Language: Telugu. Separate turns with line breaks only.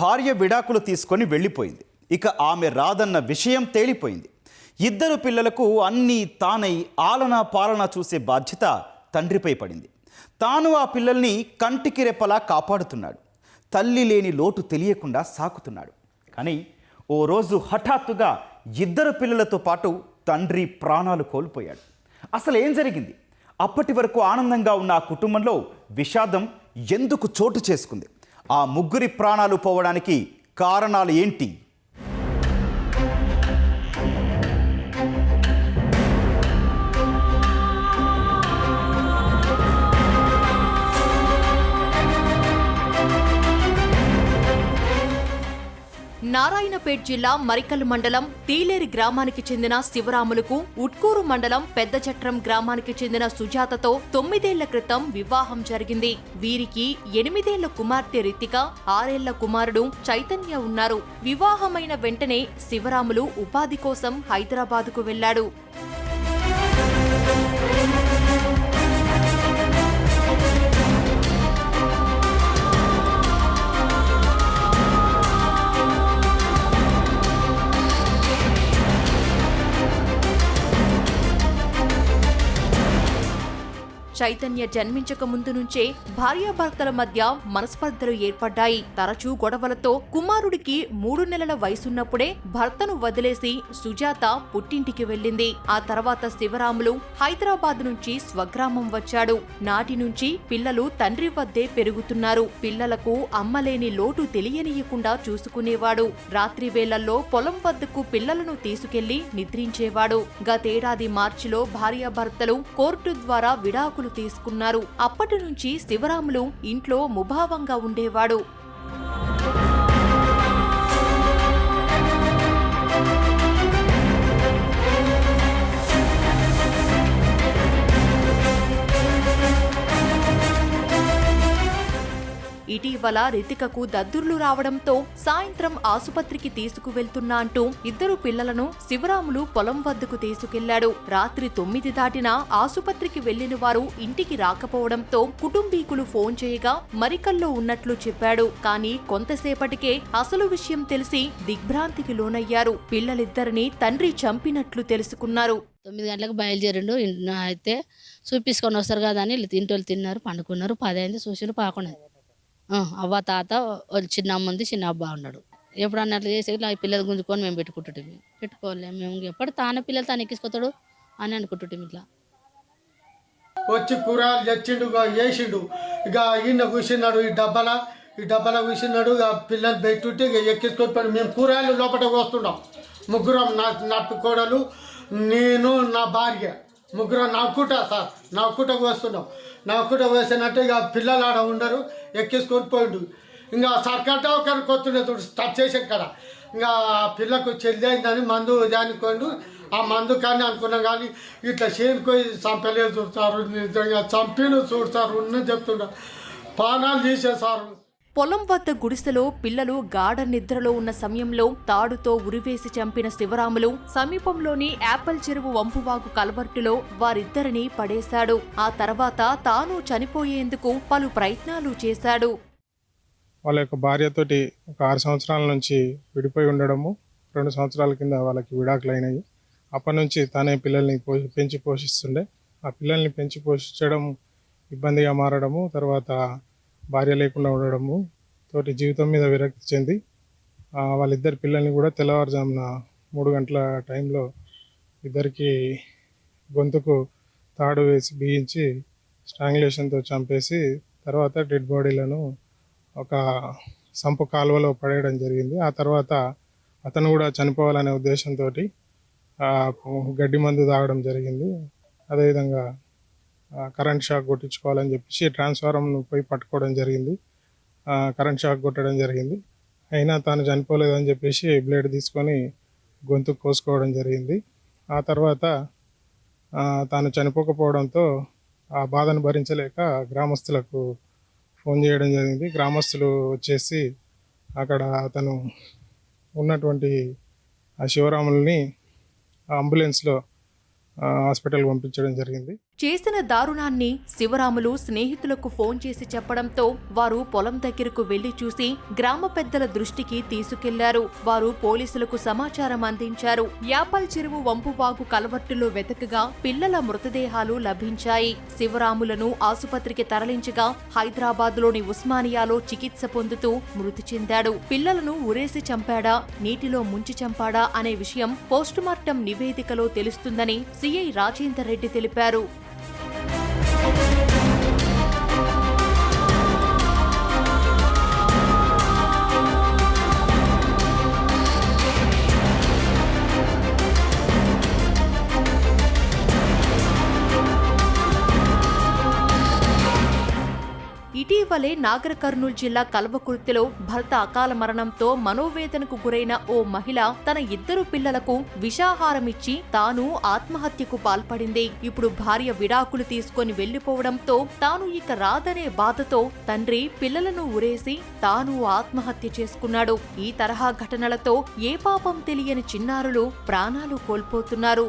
భార్య విడాకులు తీసుకొని వెళ్ళిపోయింది. ఇక ఆమె రాదన్న విషయం తేలిపోయింది. ఇద్దరు పిల్లలకు అన్నీ తానై ఆలన పాలన చూసే బాధ్యత తండ్రిపై పడింది. తాను ఆ పిల్లల్ని కంటికి రెప్పలా కాపాడుతున్నాడు. తల్లి లేని లోటు తెలియకుండా సాకుతున్నాడు. కానీ ఓ రోజు హఠాత్తుగా ఇద్దరు పిల్లలతో పాటు తండ్రి ప్రాణాలు కోల్పోయాడు. అసలు ఏం జరిగింది? అప్పటి వరకు ఆనందంగా ఉన్న ఆ కుటుంబంలో విషాదం ఎందుకు చోటు చేసుకుంది? ఆ ముగ్గురి ప్రాణాలు పోవడానికి కారణాలు ఏంటి?
నారాయణపేట్ జిల్లా మరికల్ మండలం తీలేరి గ్రామానికి చెందిన శివరాములకు ఉట్కూరు మండలం పెద్దచట్రం గ్రామానికి చెందిన సుజాతతో తొమ్మిదేళ్ళ క్రితం వివాహం జరిగింది. వీరికి ఎనిమిదేళ్ళ కుమార్తె రితిక ఆరేళ్ళ కుమారుడు చైతన్య ఉన్నారు. వివాహమైన వెంటనే శివరాములు ఉపాధి కోసం హైదరాబాదుకు వెళ్ళాడు చైతన్య జన్మించక ముందు నుంచే భార్యాభర్తల మధ్య మనస్పర్ధలు ఏర్పడ్డాయి. తరచూ గొడవలతో కుమారుడికి మూడు నెలల వయసున్నప్పుడే భర్తను వదిలేసి సుజాత పుట్టింటికి వెళ్ళింది. ఆ తర్వాత శివరాములు హైదరాబాద్ నుంచి స్వగ్రామం వచ్చాడు. నాటి నుంచి పిల్లలు తండ్రి వద్దే పెరుగుతున్నారు. పిల్లలకు అమ్మలేని లోటు తెలియనీయకుండా చూసుకునేవాడు. రాత్రి వేళల్లో పొలం వద్దకు పిల్లలను తీసుకెళ్ళి నిద్రించేవాడు. గతేడాది మార్చిలో భార్యాభర్తలు కోర్టు ద్వారా విడాకులు తీసుకున్నారు. అప్పటి నుంచి శివరాములు ఇంట్లో ముభావంగా ఉండేవాడు. ఇటీవల రితికకు దద్దుర్లు రావడంతో సాయంత్రం ఆసుపత్రికి తీసుకువెళ్తున్నా అంటూ ఇద్దరు పిల్లలను శివరాములు పొలం వద్దకు తీసుకెళ్ళాడు. రాత్రి తొమ్మిది దాటినా ఆసుపత్రికి వెళ్ళిన వారు ఇంటికి రాకపోవడంతో కుటుంబీకులు ఫోన్ చేయగా మరికల్లో ఉన్నట్లు చెప్పాడు. కానీ కొంతసేపటికే అసలు విషయం తెలిసి దిగ్భ్రాంతికి లోనయ్యారు. పిల్లలిద్దరిని తండ్రి చంపినట్లు తెలుసుకున్నారు.
తొమ్మిది గంటలకు బయలుదేరిండు అయితే చూపించుకొని వస్తారు కదా అని ఇంటి తింటోళ్ళు తిన్నారు పండుకున్నారు పదైంది అయింది చూసిరు పాకుండా అవ్వ తాత వాళ్ళు చిన్న అమ్మ ఉంది చిన్న అబ్బా ఉన్నాడు. ఎప్పుడన్నా అట్లా చేసి ఇట్లా పిల్లలు గుంజుకొని మేము పెట్టుకుంటుంటాం పెట్టుకోలేము మేము ఎప్పుడు తానే పిల్లలు తాను ఎక్కించుకోతాడు అని అనుకుంటుంటాం ఇట్లా.
వచ్చి కూరలు తెచ్చిండు ఇక వేసిండు ఇక ఈయన కూర్చున్నాడు ఈ డబ్బాల ఈ డబ్బాల కూర్చున్నాడు ఇక పిల్లలు పెట్టుంటే ఇక ఎక్కించుకొని మేము కూరలు లోపల వస్తున్నాం ముగ్గురం నా నా కోడలు నేను నా భార్య. ముగ్గురం నవ్వుకుంటా సార్ నవ్వుకుంటా వస్తున్నాం నవ్వుకుంటా వేసినట్టు ఇక పిల్లలు ఆడ ఉండరు ఎక్కించుకొని పోయిండు. ఇంకా సర్కట్ ఒకరికి వస్తుండే చూడు టచ్ చేసే కదా. ఇంకా ఆ పిల్లకు చెల్లి అయిందని మందు దానికోండు. ఆ మందు కానీ అనుకున్నాం కానీ ఇట్లా చేనుకొని చంపలేదు చూస్తారు నిజంగా చంపిను చూడతారు ఉన్న చెప్తుండ. ప్రాణాలు తీసేసారు
పొలం వద్ద గుడిసెలో పిల్లలు గాఢ నిద్రలో ఉన్న సమయంలో తాడుతో ఉరివేసి చంపిన శివరాములు సమీపంలోని యాపిల్ చెరువు వంపువాగు కలవర్టులో వారిద్దరిని పడేశాడు. ఆ తర్వాత తాను చనిపోయేందుకు పలు ప్రయత్నాలు చేశాడు.
వాళ్ళ యొక్క భార్యతోటి ఒక ఆరు సంవత్సరాల నుంచి విడిపోయి ఉండడము రెండు సంవత్సరాల కింద వాళ్ళకి విడాకులు అయినాయి అప్పటి నుంచి తానే పిల్లల్ని పోషి పెంచి పోషిస్తుండే. ఆ పిల్లల్ని పెంచి పోషించడం ఇబ్బందిగా మారడము తర్వాత భార్య లేకుండా ఉండడము తోటి జీవితం మీద విరక్తి చెంది వాళ్ళిద్దరు పిల్లల్ని కూడా తెల్లవారుజామున మూడు గంటల టైంలో ఇద్దరికి గొంతుకు తాడు వేసి బిగించి స్ట్రాంగ్యులేషన్తో చంపేసి తర్వాత డెడ్ బాడీలను ఒక సంపు కాలువలో పడేయడం జరిగింది. ఆ తర్వాత అతను కూడా చనిపోవాలనే ఉద్దేశంతో గడ్డి మందు తాగడం జరిగింది. అదేవిధంగా కరెంట్ షాక్ కొట్టించుకోవాలని చెప్పేసి ట్రాన్స్ఫారంను పోయి పట్టుకోవడం జరిగింది. కరెంట్ షాక్ కొట్టడం జరిగింది. అయినా తాను చనిపోలేదని చెప్పేసి బ్లేడ్ తీసుకొని గొంతు కోసుకోవడం జరిగింది. ఆ తర్వాత తాను చనిపోకపోవడంతో ఆ బాధను భరించలేక గ్రామస్తులకు ఫోన్ చేయడం జరిగింది. గ్రామస్తులు వచ్చేసి అక్కడ అతను ఉన్నటువంటి ఆ శివరాముల్ని అంబులెన్స్లో హాస్పిటల్కి పంపించడం జరిగింది.
చేసిన దారుణాన్ని శివరాములు స్నేహితులకు ఫోన్ చేసి చెప్పడంతో వారు పొలం దగ్గరకు వెళ్ళి చూసి గ్రామ పెద్దల దృష్టికి తీసుకెళ్ళారు. వారు పోలీసులకు సమాచారం అందించారు. యాపల్ చెరువు వంపువాగు కలవట్టులో వెతకగా పిల్లల మృతదేహాలు లభించాయి. శివరాములను ఆసుపత్రికి తరలించగా హైదరాబాద్లోని ఉస్మానియాలో చికిత్స పొందుతూ మృతి చెందాడు. పిల్లలను ఉరేసి చంపాడా నీటిలో ముంచి చంపాడా అనే విషయం పోస్టుమార్టం నివేదికలో తెలుస్తుందని సిఐ రాజేందర్ రెడ్డి తెలిపారు. ఇటీవలే నాగర్ కర్నూలు జిల్లా కల్వకుర్తిలో భర్త అకాల మరణంతో మనోవేదనకు గురైన ఓ మహిళ తన ఇద్దరు పిల్లలకు విషాహారమిచ్చి తాను ఆత్మహత్యకు పాల్పడింది. ఇప్పుడు భార్య విడాకులు తీసుకొని వెళ్ళిపోవడంతో తాను ఇక రాదనే బాధతో తండ్రి పిల్లలను ఉరేసి తాను ఆత్మహత్య చేసుకున్నాడు. ఈ తరహా ఘటనలతో ఏ పాపం తెలియని చిన్నారులు ప్రాణాలు కోల్పోతున్నారు.